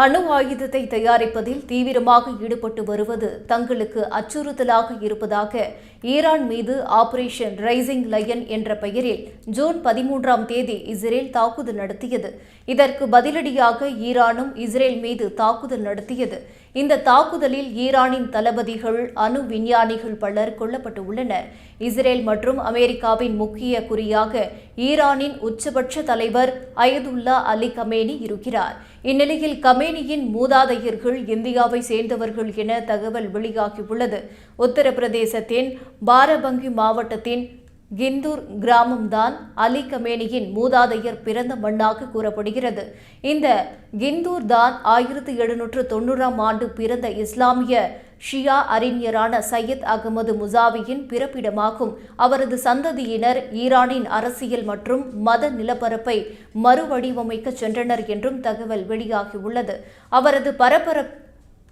அணு ஆயுதத்தை தயாரிப்பதில் தீவிரமாக ஈடுபட்டு வருவது தங்களுக்கு அச்சுறுத்தலாக இருப்பதாக ஈரான் மீது ஆபரேஷன் ரைசிங் லயன் என்ற பெயரில் ஜூன் பதிமூன்றாம் தேதி இஸ்ரேல் தாக்குதல் நடத்தியது. இதற்கு பதிலடியாக ஈரானும் இஸ்ரேல் மீது தாக்குதல் நடத்தியது. இந்த தாக்குதலில் ஈரானின் தளபதிகள் அணு விஞ்ஞானிகள் பலர் கொல்லப்பட்டு உள்ளனர். இஸ்ரேல் மற்றும் அமெரிக்காவின் முக்கிய குறியாக ஈரானின் உச்சபட்ச தலைவர் அயதுல்லா அலி கமேனி இருக்கிறார். இந்நிலையில் கமேனியின் மூதாதையர்கள் இந்தியாவை சேர்ந்தவர்கள் என தகவல் வெளியாகியுள்ளது. உத்தரப்பிரதேசத்தின் பாரபங்கி மாவட்டத்தின் கிந்தூர் கிராமம்தான் அலி கமேனியின் மூதாதையர் பிறந்த மண்ணாக கூறப்படுகிறது. இந்த கிந்தூர் தான் ஆயிரத்தி எழுநூற்று தொண்ணூறாம் ஆண்டு பிறந்த இஸ்லாமிய ஷியா அறிஞரான சையத் அகமது முசாவியின் பிறப்பிடமாகும். அவரது சந்ததியினர் ஈரானின் அரசியல் மற்றும் மத நிலப்பரப்பை மறுவடிவமைக்க சென்றனர் என்றும் தகவல் வெளியாகியுள்ளது. அவரது பரபர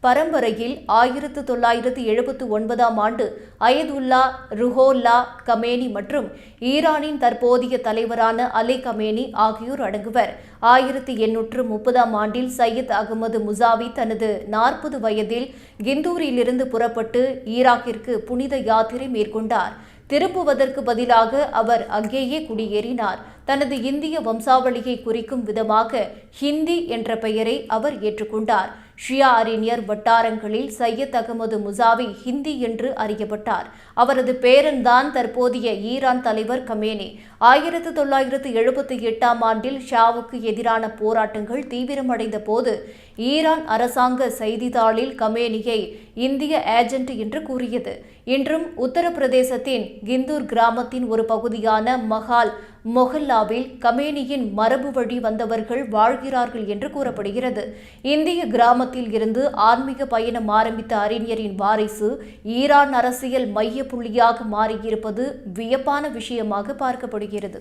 பரம்பரையில் ஆயிரத்து தொள்ளாயிரத்து எழுபத்து ஒன்பதாம் ஆண்டு அயதுல்லா ருஹோல்லா கமேனி மற்றும் ஈரானின் தற்போதைய தலைவரான அலி கமேனி ஆகியோர் அடங்குவர். ஆயிரத்தி எண்ணூற்று முப்பதாம் ஆண்டில் சையத் அகமது முசாவி தனது நாற்பது வயதில் கிந்தூரிலிருந்து புறப்பட்டு ஈராக்கிற்கு புனித யாத்திரை மேற்கொண்டார். திரும்புவதற்கு பதிலாக அவர் அங்கேயே குடியேறினார். தனது இந்திய வம்சாவளியை குறிக்கும் விதமாக ஹிந்தி என்ற பெயரை அவர் ஏற்றுக்கொண்டார். ஷியா அறிஞர் வட்டாரங்களில் சையத் அகமது முசாவி ஹிந்தி என்று அறியப்பட்டார். அவரது பேரன்தான் தற்போதைய ஈரான் தலைவர் கமேனி. ஆயிரத்து தொள்ளாயிரத்து எழுபத்தி எட்டாம் ஆண்டில் ஷாவுக்கு எதிரான போராட்டங்கள் தீவிரமடைந்த போது ஈரான் அரசாங்க செய்தித்தாளில் கமேனியை இந்திய ஏஜென்ட் என்று கூறியது. இன்றும் உத்தரப்பிரதேசத்தின் கிந்தூர் கிராமத்தின் ஒரு பகுதியான மஹால் மொஹல்லாவில் கமேனியின் மரபு வழி வந்தவர்கள் வாழ்கிறார்கள் என்று கூறப்படுகிறது. இந்திய கிராமத்தில் இருந்து ஆன்மீக பயணம் ஆரம்பித்த அறிஞரின் வாரிசு ஈரான் அரசியல் மைய புள்ளியாக மாறியிருப்பது வியப்பான விஷயமாக பார்க்கப்படுகிறது.